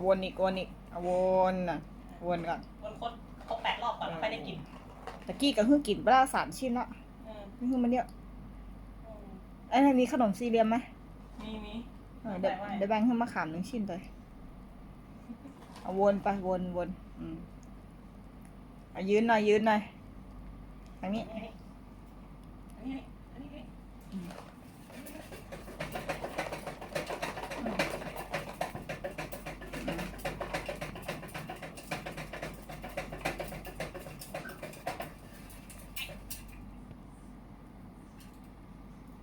เอาวนอีกวนอีกเอาวนน่ะวนก่อนวนครบครบแปดรอบก่อนแล้วค่อยได้กินตะกี้กับเพิ่งกินไปแล้วสามชิ้นละอืมนี่คือมันเยอะอืมไอ้ยมีขนมสี่เหลี่ยมไหมมีมี เออเดี๋ยวเดี๋ยวแบ่งขึ้นมาขามหนึ่งชิ้นเลยเอาวนไปวนวนอืมเอายืนหน่อยยืนหน่อยทางนี้ อันนี้อันนี้อันนี้อันนี้อืมชัวร์ชัวร์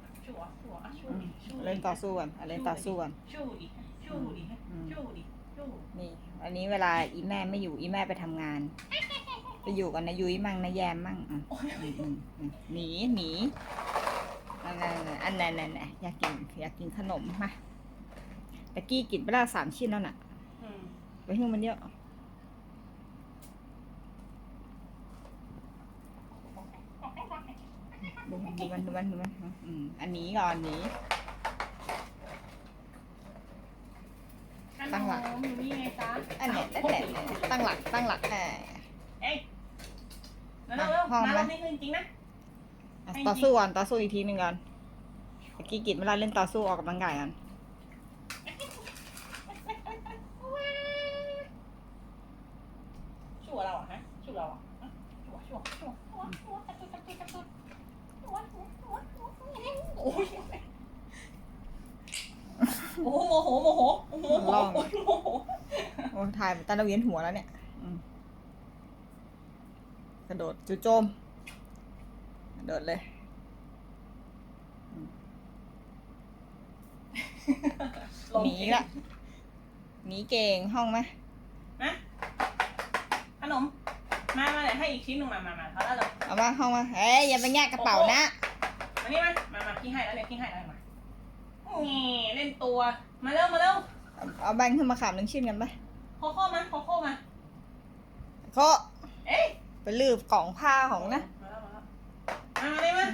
อะชัวอืร์ม ดิชัวร์ดิ เล่นต่อสู้กันเอาเล่นต่อสู้กันชู้ดิชู้ดิอืมชู้ดิชู้นี่อันนี้เวลาอีแม่ไม่อยู่อีแม่ไปทำงาน ไปอยู่กันนะยุ้ยมั่งนะแยมมั่งอะหนีหนีอันนั้นอันนั้นอยากกินอยากกินขนมมาตะกี้กินไปแล้วสามชิ้นแล้วน่ะไปหิ้วมันเยอะ ดูมันดูมันดูมันดูมันอืมอันนี้ก่อนอันนี้ ตั้งหลัก ขนมอยู่นี่ไงจ๊ะอันเนี้ยนั่นแหละตั้งหลักตั้งหลักเออเอ้ยมาเร็วเร็วห้องมาไหมรอบนี้คือจริงๆนะ อะต่อสู้ก่อนต่อสู้อีกทีหนึ่งก่อนตะกี้กินเวลาเล่นต่อสู้ออกกำลังกายกันชัวร์เราอะฮะชัวร์เราอะฮะชัวร์ชัวร์ชัวร์ชัวร์ชัวร์กระตุ้นกระตุ้นกระตุ้นชัวร์ชัวร์ชัวร์ชัวร์โอ้ย โอ้โหโมโหโมโหโอ้โหโมโหโอ้ยโมโหโอ้ถ่ายตาเราเวียนหัวแล้วเนี่ยอืมกระโดดจู่โจมกระโดดเลยหนีละหนีเก่งห้องไหมนะขนม มามาเดี๋ยวให้อีกชิ้นหนึ่งมามามาเขาแล้วเลยเอามาห้องมาเอ้ยอย่าไปแยกกระเป๋านะมานี่มามามาพี่ให้แล้วเนี่ยพี่ให้แล้วมา นี่เล่นตัว มาเร็วมาเร็วเอาเอาแบงค์ขึ้นมาขามหนึ่งชิ้นกันไปโคโค่มาโคโค่มาเขาเอ้ยไปลืบกล่องผ้าของนะ มาแล้วมาแล้วมามาเลยมา